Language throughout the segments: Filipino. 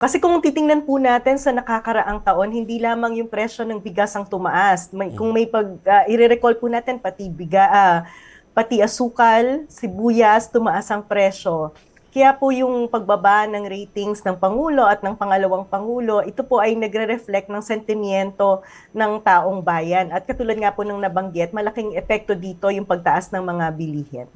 Kasi kung titingnan po natin sa nakakaraang taon, hindi lamang yung presyo ng bigas ang tumaas. May, kung may pag uh, i-recall po natin pati biga ah, pati asukal, sibuyas, tumaas ang presyo. Kaya po yung pagbaba ng ratings ng Pangulo at ng pangalawang Pangulo, ito po ay nagre-reflect ng sentimiento ng taong bayan. At katulad nga po ng nabanggit, malaking epekto dito yung pagtaas ng mga bilihin.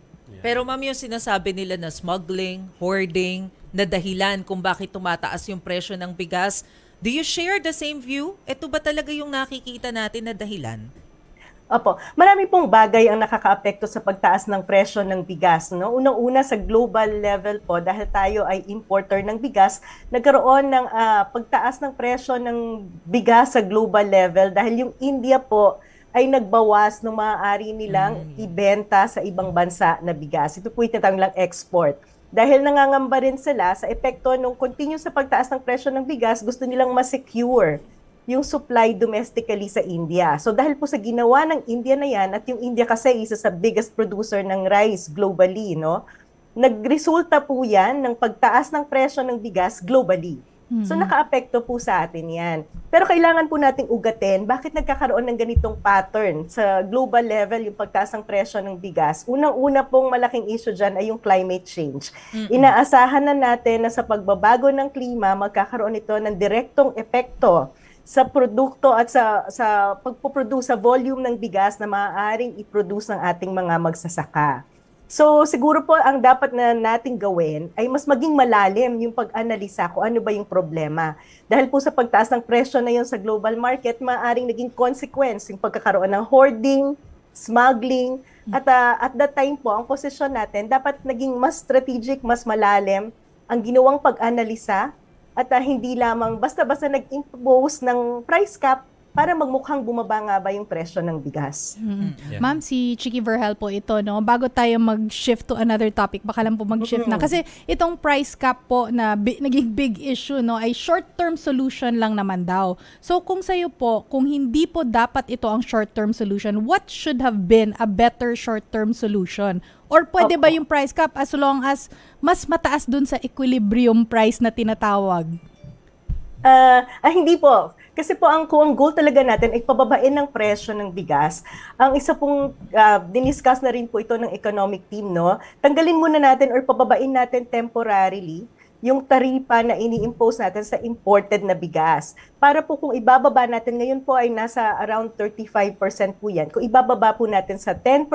Pero ma'am, yung sinasabi nila na smuggling, hoarding, na dahilan kung bakit tumataas yung presyo ng bigas, do you share the same view? Ito ba talaga yung nakikita natin na dahilan? Opo, marami pong bagay ang nakakaapekto sa pagtaas ng presyo ng bigas. No? Unang-una sa global level po, dahil tayo ay importer ng bigas, nagkaroon ng ah, pagtaas ng presyo ng bigas sa global level dahil yung India po ay nagbawas ng maaari nilang ibenta sa ibang bansa na bigas. Ito po yung tinatawag lang export. Dahil nangangamba rin sila sa epekto nung continue sa pagtaas ng presyo ng bigas, gusto nilang ma-secure yung supply domestically sa India. So dahil po sa ginawa ng India na yan, at yung India kasi isa sa biggest producer ng rice globally, no? Nagresulta po yan ng pagtaas ng presyo ng bigas globally. So nakaapekto po sa atin yan. Pero kailangan po nating ugatin bakit nagkakaroon ng ganitong pattern sa global level yung pagtaas ng presyo ng bigas. Unang-una pong malaking issue dyan ay yung climate change. Inaasahan na natin na sa pagbabago ng klima, magkakaroon ito ng direktong epekto sa produkto at sa sa pagpoproduce sa volume ng bigas na maaaring i-produce ng ating mga magsasaka. So siguro po ang dapat na nating gawin ay mas maging malalim yung pag-analisa kung ano ba yung problema. Dahil po sa pagtaas ng presyo na yun sa global market, maaaring naging consequence yung pagkakaroon ng hoarding, smuggling, at ah, at that time po, ang posisyon natin dapat naging mas strategic, mas malalim ang ginawang pag-analisa at ah, hindi lamang basta-basta nag-impose ng price cap para magmukhang bumaba nga ba yung presyo ng bigas. Mm. Ma'am, si Chiki Verhel po ito, no? Bago tayo mag-shift to another topic, baka lang po mag-shift na. Kasi itong price cap po na bi- naging big issue, no? Ay short-term solution lang naman daw. So kung sa'yo po, kung hindi po dapat ito ang short-term solution, what should have been a better short-term solution? Or pwede ba Opo. yung price cap as long as mas mataas dun sa equilibrium price na tinatawag? Ah, ah, hindi po. Kasi po ang, ang goal talaga natin ay pababain ng presyo ng bigas, ang isa pong uh, diniscuss na rin po ito ng economic team, no? Tanggalin muna natin or pababain natin temporarily yung taripa na ini-impose natin sa imported na bigas. Para po kung ibababa natin, ngayon po ay nasa around 35% po yan. Kung ibababa po natin sa 10%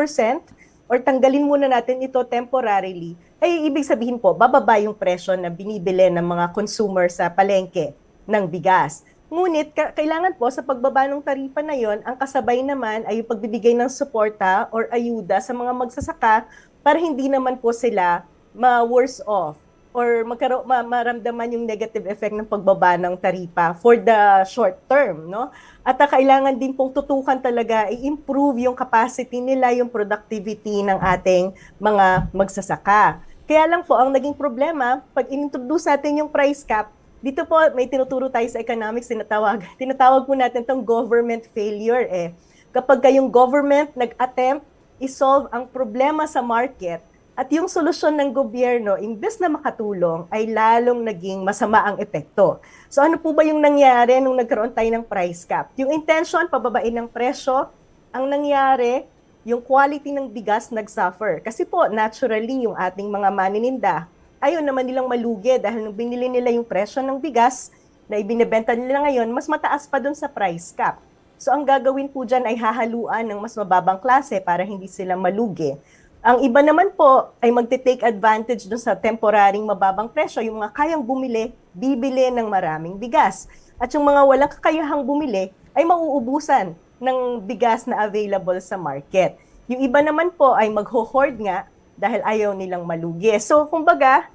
or tanggalin muna natin ito temporarily, ay ibig sabihin po, bababa yung presyo na binibili ng mga consumer sa palengke ng bigas. Ngunit ka- kailangan po sa pagbaba ng taripa na yon, ang kasabay naman ay yung pagbibigay ng suporta or ayuda sa mga magsasaka para hindi naman po sila ma-worse off or magkaro ma- maramdaman yung negative effect ng pagbaba ng taripa for the short term, no? At ah, kailangan din pong tutukan talaga i-improve yung capacity nila, yung productivity ng ating mga magsasaka. Kaya lang po, ang naging problema, pag inintroduce natin yung price cap, dito po may tinuturo tayo sa economics, tinatawag, tinatawag po natin tong government failure eh. Kapag kayong government nag-attempt i-solve ang problema sa market, at yung solusyon ng gobyerno, imbes na makatulong, ay lalong naging masama ang epekto. So ano po ba yung nangyari nung nagkaroon tayo ng price cap? Yung intention, pababain ng presyo, ang nangyari, yung quality ng bigas nag-suffer. Kasi po, naturally, yung ating mga manininda, ayaw naman nilang malugi dahil nung binili nila yung presyo ng bigas na ibinebenta nila ngayon, mas mataas pa dun sa price cap. So ang gagawin po dyan ay hahaluan ng mas mababang klase para hindi sila malugi. Ang iba naman po ay magte-take advantage dun sa temporaring mababang presyo, yung mga kayang bumili, bibili ng maraming bigas. At yung mga walang kakayahang bumili ay mauubusan ng bigas na available sa market. Yung iba naman po ay magho-hoard nga dahil ayaw nilang malugi. So, kumbaga,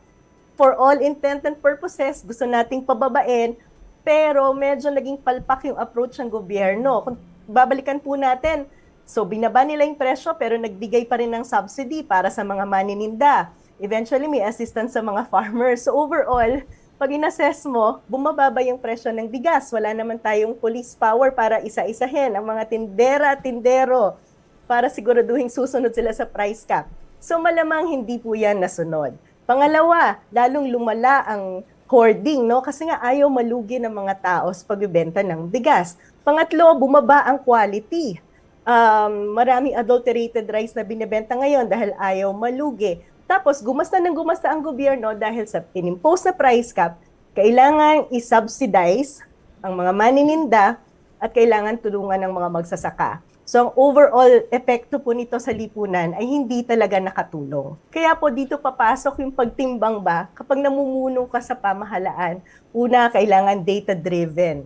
for all intent and purposes, gusto nating pababain, pero medyo naging palpak yung approach ng gobyerno. Kung babalikan po natin, so binaba nila yung presyo pero nagbigay pa rin ng subsidy para sa mga manininda. Eventually, may assistance sa mga farmers. So overall, pag inassess mo, bumababa yung presyo ng bigas. Wala naman tayong police power para isa-isahin ang mga tindera tindero para siguraduhin susunod sila sa price cap. So malamang hindi po yan nasunod. Pangalawa, lalong lumala ang hoarding, no? Kasi nga ayaw malugi ng mga tao sa pagbibenta ng bigas. Pangatlo, bumaba ang quality. Um, maraming adulterated rice na binibenta ngayon dahil ayaw malugi. Tapos, gumasta ng gumasta ang gobyerno dahil sa inimpose na price cap, kailangan i-subsidize ang mga manininda at kailangan tulungan ng mga magsasaka. So, ang overall epekto po nito sa lipunan ay hindi talaga nakatulong. Kaya po dito papasok yung pagtimbang ba kapag namumuno ka sa pamahalaan. Una, kailangan data-driven.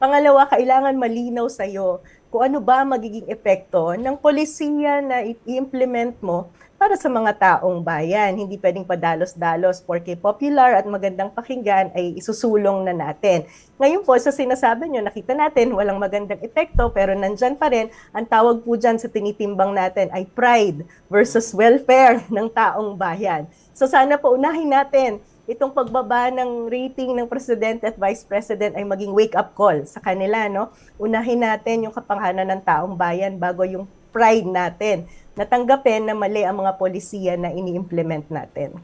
Pangalawa, kailangan malinaw sa iyo kung ano ba magiging epekto ng polisiya na i-implement mo para sa mga taong bayan. Hindi pwedeng padalos-dalos porque popular at magandang pakinggan ay isusulong na natin. Ngayon po, sa sinasabi nyo, nakita natin walang magandang epekto pero nandyan pa rin. Ang tawag po dyan sa tinitimbang natin ay pride versus welfare ng taong bayan. So sana po unahin natin itong pagbaba ng rating ng presidente at vice president ay maging wake-up call sa kanila. No? Unahin natin yung kapanghanan ng taong bayan bago yung pride natin. Natanggapin na mali ang mga polisiya na ini-implement natin.